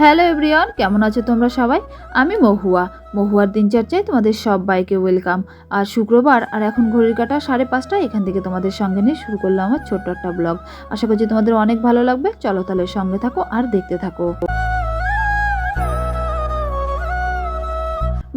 Hello everyone, কেমন আছো তোমরা সবাই? আমি মহুয়া। মহুয়ার দিনচর্চায় তোমাদের সব সবাইকে ওয়েলকাম। আর শুক্রবার, আর এখন ঘড়ির কাটা সাড়ে পাঁচটা, এখান থেকে তোমাদের সঙ্গে নিয়ে শুরু করলাম আমার ছোট্ট একটা ব্লগ। আশা করছি তোমাদের অনেক ভালো লাগবে। চলো তাহলে সঙ্গে থাকো আর দেখতে থাকো।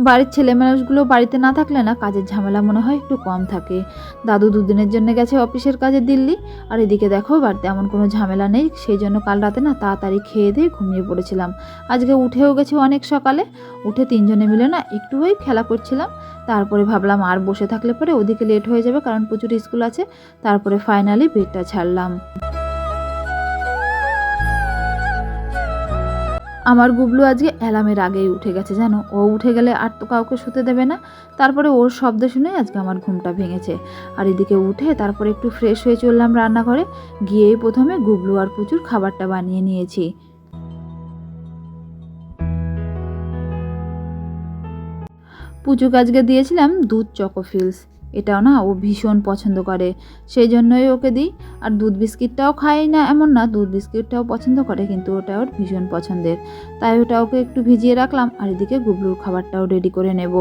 বাড়ির ছেলে মানুষগুলো বাড়িতে না থাকলে না কাজের ঝামেলা মনে হয় একটু কম থাকে। দাদু দুদিনের জন্য গেছে অফিসের কাজে দিল্লি, আর এদিকে দেখো বাড়িতে এমন কোনো ঝামেলা নেই, সেই জন্য কাল রাতে না তাড়াতাড়ি খেয়ে দিয়ে ঘুমিয়ে পড়েছিলাম। আজকে উঠেও গেছি অনেক সকালে, উঠে তিনজনে মিলে না একটু ওই খেলা করছিলাম। তারপরে ভাবলাম আর বসে থাকলে পরে ওদিকে লেট হয়ে যাবে কারণ প্রচুর স্কুল আছে, তারপরে ফাইনালি বেডটা ছাড়লাম। আমার গুবলু আজকে অ্যালার্মের আগেই উঠে গেছে, জানো? ও উঠে গেলে আর তো কাউকে শুতে দেবে না। তারপরে ওর শব্দ শুনে আজকে আমার ঘুমটা ভেঙেছে। আর এদিকে উঠে তারপরে একটু ফ্রেশ হয়ে চললাম রান্নাঘরে। গিয়েই প্রথমে গুবলু আর প্রচুর খাবারটা বানিয়ে নিয়েছি। পুচুক আজকে দিয়েছিলাম দুধ চকোফিলস। এটাও না ও ভীষণ পছন্দ করে। সেই জন্যই ওকে দিই। আর দুধ বিস্কিটটাও খাই না এমন না, দুধ বিস্কিটটাও পছন্দ করে কিন্তু ওটা ওর ভীষণ পছন্দের। তাই ওটা ওকে একটু ভিজিয়ে রাখলাম আর এদিকে গুবলুর খাবারটাও রেডি করে নেব।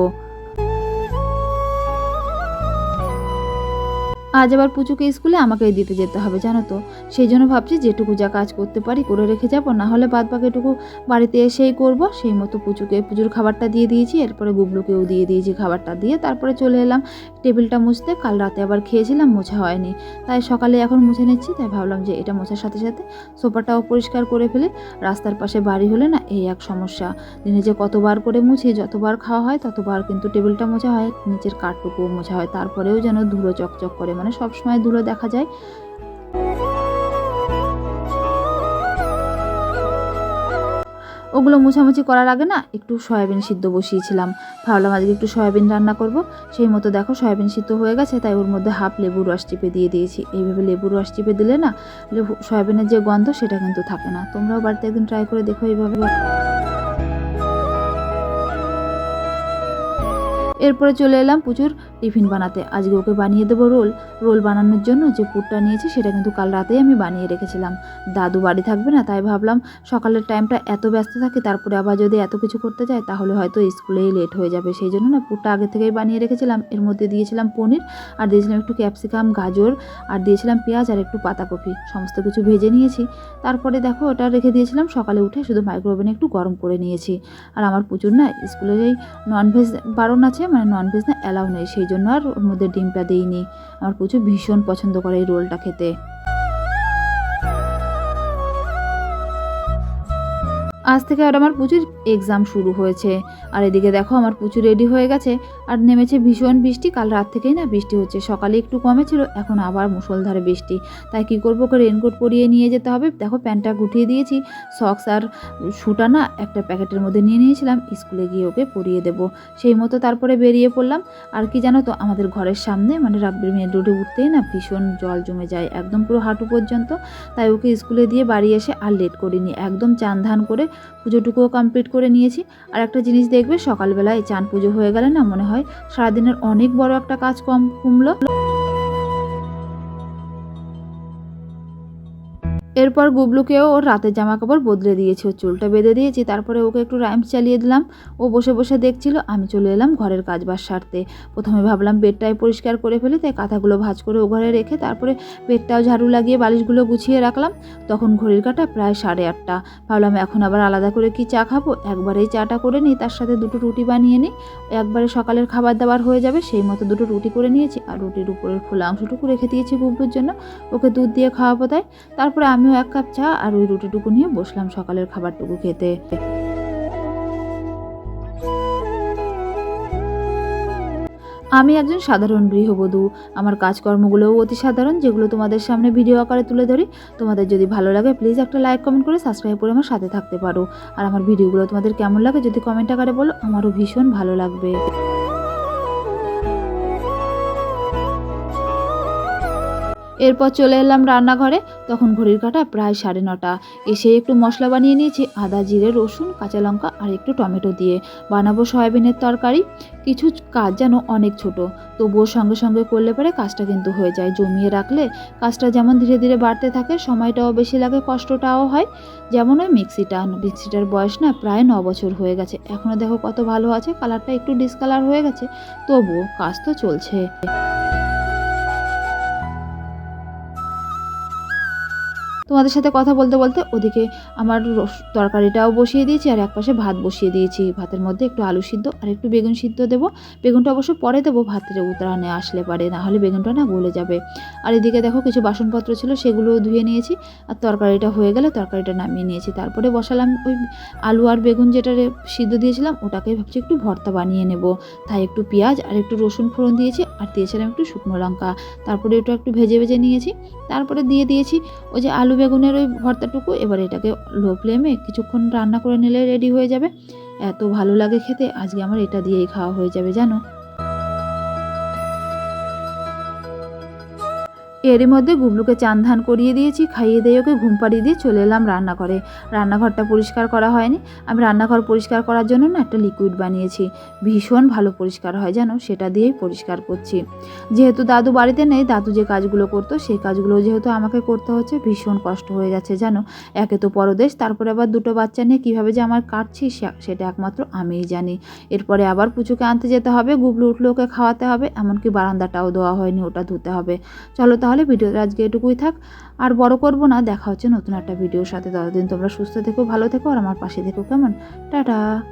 আজ আবার পুচুকে স্কুলে আমাকেই দিতে যেতে হবে, জানো তো। সেই জন্য ভাবছি যেটুকু যা কাজ করতে পারি করে রেখে যাব, না হলে বাদ বাকিটুকু বাড়িতে এসেই করব। সেই মতো পুচুকে, পুজোর খাবারটা দিয়ে দিয়েছি, এরপরে গুবলুকেও দিয়ে দিয়েছি খাবারটা দিয়ে, তারপরে চলে এলাম টেবিলটা মুছতে। কাল রাতে আবার খেয়েছিলাম, মোছা হয়নি। তাই সকালে এখন মুছে নিচ্ছি, তাই ভাবলাম যে এটা মোছার সাথে সাথে সোফাটাও পরিষ্কার করে ফেলে। রাস্তার পাশে বাড়ি হলে না এই এক সমস্যা। দিনে যে কতবার করে মুছি, যতবার খাওয়া হয়, ততবার কিন্তু টেবিলটা মোছা হয়, নিচের কাঠটুকুও মোছা হয়, তারপরেও যেন ধুলো চকচক করে মানে সবসময় ধুলো দেখা যায়। ওগুলো মোছামুছি করার আগে না একটু সয়াবিন সিদ্ধ বসিয়েছিলাম। ভাবলাম আজকে একটু সয়াবিন রান্না করব। সেই মতো দেখো সয়াবিন সিদ্ধ হয়ে গেছে, তাই ওর মধ্যে হাফ লেবুর রস চিপে দিয়ে দিয়েছি। এইভাবে লেবুর রস চিপে দিলে না লেবু সয়াবিনের যে গন্ধ সেটা কিন্তু থাকে না। তোমরাও বাড়িতে একদিন ট্রাই করে দেখো এইভাবে। এরপরে চলে এলাম প্রচুর টিফিন বানাতে। আজকে ওকে বানিয়ে দেবো রোল। রোল বানানোর জন্য যে পুরটা নিয়েছি সেটা কিন্তু কাল রাতেই আমি বানিয়ে রেখেছিলাম। দাদু বাড়ি থাকবে না, তাই ভাবলাম সকালের টাইমটা এত ব্যস্ত থাকে, তারপরে আবার যদি এত কিছু করতে যায় তাহলে হয়তো স্কুলেই লেট হয়ে যাবে। সেই জন্য না পুরটা আগে থেকেই বানিয়ে রেখেছিলাম। এর মধ্যে দিয়েছিলাম পনির আর দিয়েছিলাম একটু ক্যাপসিকাম, গাজর আর দিয়েছিলাম পেঁয়াজ আর একটু পাতাকপি। সমস্ত কিছু ভেজে নিয়েছি। তারপরে দেখো ওটা রেখে দিয়েছিলাম সকালে উঠে শুধু মাইক্রোওভেনে একটু গরম করে নিয়েছি। আর আমার প্রচুর না স্কুলের এই ননভেজ বারণ আছে মানে ননভেজ না অ্যালাউ নেই। সেই জন্য আর ওর মধ্যে ডিমটা দিইনি। আমার প্রচুর ভীষণ পছন্দ করে এই রোলটা খেতে। আজ থেকে আর আমার প্রচুর এক্সাম শুরু হয়েছে। আর এদিকে দেখো আমার প্রচুর রেডি হয়ে গেছে। আর নেমেছে ভীষণ বৃষ্টি। কাল রাত থেকেই না বৃষ্টি হচ্ছে। সকালে একটু কমেছিল এখন আবার মুষলধারে বৃষ্টি। তাই কী করব? ওকে রেনকোট পরিয়ে নিয়ে যেতে হবে। দেখো প্যান্টটা গুটিয়ে দিয়েছি। সক্স আর শুটা না একটা প্যাকেটের মধ্যে নিয়ে নিয়েছিলাম। স্কুলে গিয়ে ওকে পরিয়ে দেবো। সেই মতো তারপরে বেরিয়ে পড়লাম। আর কি জানো তো, আমাদের ঘরের সামনে মানে রাব্বির মেন রোডে উঠতেই না ভীষণ জল জমে যায়। একদম পুরো হাঁটু পর্যন্ত। তাই ওকে স্কুলে দিয়ে বাড়ি এসে আর লেট করিনি। একদম চান ধান করে পুজোটুকুও কমপ্লিট করে নিয়েছি। আর একটা জিনিস দেখবে, সকালবেলায় চান পুজো হয়ে গেলে না মনে হয় সারাদিনের অনেক বড় একটা কাজ কম কমলো। এরপর গুবলুকেও ওর রাতের জামা কাপড় বদলে দিয়েছি। ওর চুলটা বেঁধে দিয়েছি, তারপরে ওকে একটু রাইমস চালিয়ে দিলাম। ও বসে বসে দেখছিল, আমি চলে এলাম ঘরের কাজ বাজ সারতে। প্রথমে ভাবলাম বেডটাই পরিষ্কার করে ফেলে, তাই কাঁথাগুলো ভাজ করে ও ঘরে রেখে তারপরে বেডটাও ঝাড়ু লাগিয়ে বালিশগুলো গুছিয়ে রাখলাম। তখন ঘড়ির কাটা প্রায় সাড়ে আটটা। ভাবলাম এখন আবার আলাদা করে কি চা খাব? একবারেই চাটা করে নিই, তার সাথে দুটো রুটি বানিয়ে নিই। একবারে সকালের খাবার দাবার হয়ে যাবে, সেই মতো দুটো রুটি করে নিয়েছি। আর রুটির উপরের খোলা অংশটুকু রেখে দিয়েছি গুবলুর জন্য। ওকে দুধ দিয়ে খাওয়াবো তাই। তারপরে আমিও এক কাপ চা আর ওই রুটিটুকু নিয়ে বসলাম সকালের খাবারটুকু খেতে। আমি একজন সাধারণ গৃহবধূ। আমার কাজকর্মগুলোও অতি সাধারণ, যেগুলো তোমাদের সামনে ভিডিও আকারে তুলে ধরি। তোমাদের যদি ভালো লাগে প্লিজ একটা লাইক কমেন্ট করে সাবস্ক্রাইব করে আমার সাথে থাকতে পারো। আর আমার ভিডিওগুলো তোমাদের কেমন লাগে, যদি কমেন্ট আকারে বলো, আমারও ভীষণ ভালো লাগবে। এরপর চলে এলাম রান্নাঘরে। তখন ঘড়ির কাটা প্রায় সাড়ে নটা। এসে একটু মশলা বানিয়ে নিয়েছি, আদা, জিরে, রসুন, কাঁচা লঙ্কা আর একটু টমেটো দিয়ে। বানাবো সয়াবিনের তরকারি। কিছু কাজ যেন অনেক ছোট, তবুও সঙ্গে সঙ্গে করলে পরে কাজটা কিন্তু হয়ে যায়। জমিয়ে রাখলে কাজটা যেমন ধীরে ধীরে বাড়তে থাকে, সময়টাও বেশি লাগে, কষ্টটাও হয়। যেমন ওই মিক্সিটা মিক্সিটার বয়স না প্রায় ন বছর হয়ে গেছে। এখনও দেখো কত ভালো আছে, কালারটা একটু ডিসকালার হয়ে গেছে, তবুও কাজ তো চলছে। তোমাদের সাথে কথা বলতে বলতে ওদিকে আমার তরকারিটাও বসিয়ে দিয়েছি, আর একপাশে ভাত বসিয়ে দিয়েছি। ভাতের মধ্যে একটু আলু সিদ্ধ আর একটু বেগুন সিদ্ধ দেবো। বেগুনটা অবশ্য পরে দেবো, ভাতের উতরানে আসলে পারে, না হলে বেগুনটা না গলে যাবে। আর এদিকে দেখো কিছু বাসনপত্র ছিল সেগুলো ধুয়ে নিয়েছি। আর তরকারিটা হয়ে গেলে তরকারিটা নামিয়ে নিয়েছি। তারপরে বসালাম ওই আলু আর বেগুন যেটা সিদ্ধ দিয়েছিলাম, ওটাকে ভাবছি একটু ভর্তা বানিয়ে নেব। তাই একটু পেঁয়াজ আর একটু রসুন ফোড়ন দিয়েছি আর দিয়েছিলাম একটু শুকনো লঙ্কা। তারপরে একটু একটু ভেজে ভেজে নিয়েছি। তারপরে দিয়ে দিয়েছি ওই যে আলু বেগুনের ওই ভর্তাটুকু, এবার এটাকে লো ফ্লেমে কিছুক্ষণ রান্না করে নিলে রেডি হয়ে যাবে। এত ভালো লাগে খেতে, আজকে আমার এটা দিয়েই খাওয়া হয়ে যাবে, জানো? এরই মধ্যে গুবলুকে চান ধান করিয়ে দিয়েছি, খাইয়ে দিয়ে ওকে ঘুম পাড়িয়ে দিয়ে চলে এলাম রান্নাঘরে। রান্নাঘরটা পরিষ্কার করা হয়নি। আমি রান্নাঘর পরিষ্কার করার জন্য না একটা লিকুইড বানিয়েছি। ভীষণ ভালো পরিষ্কার হয় জানো, সেটা দিয়েই পরিষ্কার করছি। যেহেতু দাদু বাড়িতে নেই, দাদু যে কাজগুলো করতো, সেই কাজগুলো যেহেতু আমাকে করতে হচ্ছে, ভীষণ কষ্ট হয়ে যাচ্ছে জানো। একে তো পরদেশ, তারপরে আবার দুটো বাচ্চা নিয়ে কীভাবে যে আমার কাটছি সেটা একমাত্র আমিই জানি। এরপরে আবার পুচুকে আনতে যেতে হবে, গুবলু উঠলে ওকে খাওয়াতে হবে, এমনকি বারান্দাটাও দেওয়া হয়নি, ওটা ধুতে হবে। চলো তাহলে ভিডিওটা আজকে এটুকুই থাক। আর বড় করব না, দেখা হচ্ছে নতুন একটা ভিডিওর সাথে। ততদিন তোমরা সুস্থ থেকো, ভালো থেকো, আর আমার পাশে থেকো, কেমন? টাটা।